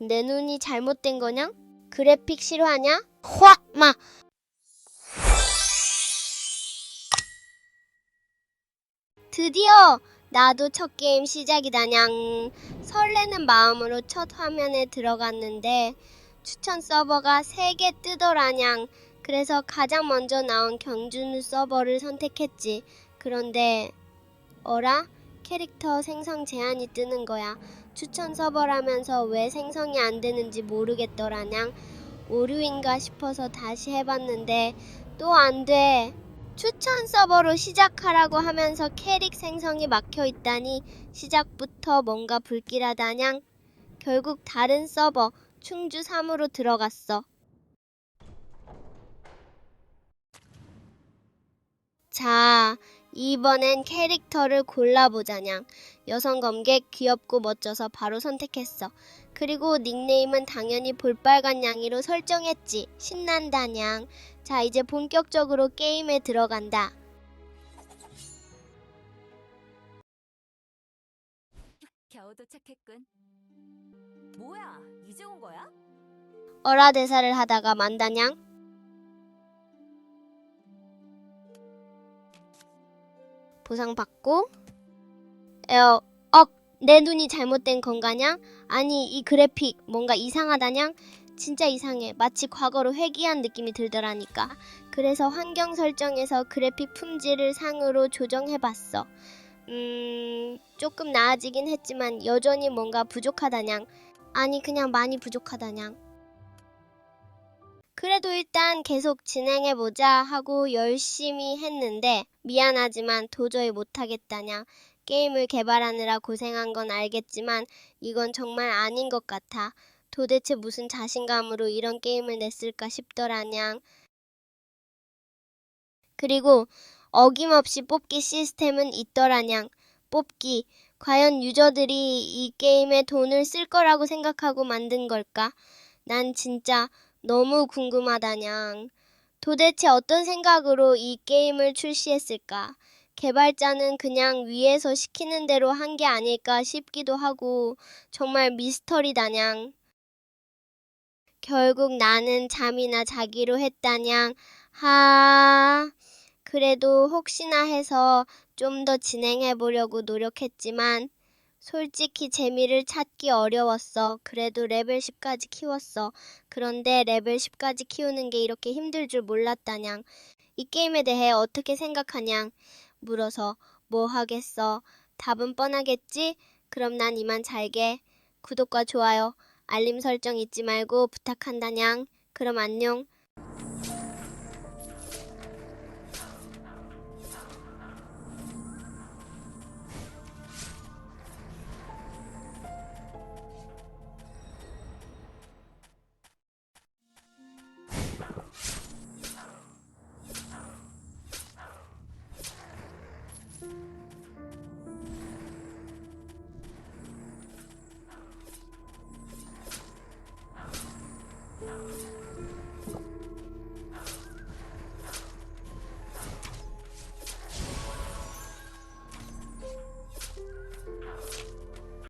내 눈이 잘못된 거냐? 그래픽 싫어하냐? 확 마. 드디어 나도 첫 게임 시작이다냥. 설레는 마음으로 첫 화면에 들어갔는데 추천 서버가 3개 뜨더라냥. 그래서 가장 먼저 나온 경준우 서버를 선택했지. 그런데 어라? 캐릭터 생성 제한이 뜨는 거야. 추천 서버라면서 왜 생성이 안 되는지 모르겠더라냥. 오류인가 싶어서 다시 해봤는데 또 안 돼. 추천 서버로 시작하라고 하면서 캐릭 생성이 막혀 있다니 시작부터 뭔가 불길하다냥. 결국 다른 서버 충주 3으로 들어갔어. 이번엔 캐릭터를 골라보자냥. 여성 검객 귀엽고 멋져서 바로 선택했어. 그리고 닉네임은 당연히 볼빨간 양이로 설정했지. 신난다냥. 자, 이제 본격적으로 게임에 들어간다. 겨우 도착했군. 뭐야? 이제 온 거야? 어라 대사를 하다가 만다냥. 보상 받고 에어 억내 눈이 잘못된 건가냥? 아니 이 그래픽 뭔가 이상하다냥? 진짜 이상해. 마치 과거로 회귀한 느낌이 들더라니까. 그래서 환경 설정에서 그래픽 품질을 상으로 조정해봤어. 음 조금 나아지긴 했지만 여전히 뭔가 부족하다냥? 아니 그냥 많이 부족하다냥 그래도 일단 계속 진행해보자 하고 열심히 했는데 미안하지만 도저히 못하겠다냐. 게임을 개발하느라 고생한 건 알겠지만 이건 정말 아닌 것 같아. 도대체 무슨 자신감으로 이런 게임을 냈을까 싶더라냥. 그리고 어김없이 뽑기 시스템은 있더라냥. 뽑기. 과연 유저들이 이 게임에 돈을 쓸 거라고 생각하고 만든 걸까? 난 진짜 너무 궁금하다냥. 도대체 어떤 생각으로 이 게임을 출시했을까? 개발자는 그냥 위에서 시키는 대로 한 게 아닐까 싶기도 하고 정말 미스터리다냥. 결국 나는 잠이나 자기로 했다냥. 하. 그래도 혹시나 해서 좀 더 진행해 보려고 노력했지만 솔직히 재미를 찾기 어려웠어. 그래도 레벨 10까지 키웠어. 그런데 레벨 10까지 키우는 게 이렇게 힘들 줄 몰랐다냥. 이 게임에 대해 어떻게 생각하냥? 물어서 뭐 하겠어? 답은 뻔하겠지? 그럼 난 이만 잘게. 구독과 좋아요, 알림 설정 잊지 말고 부탁한다냥. 그럼 안녕.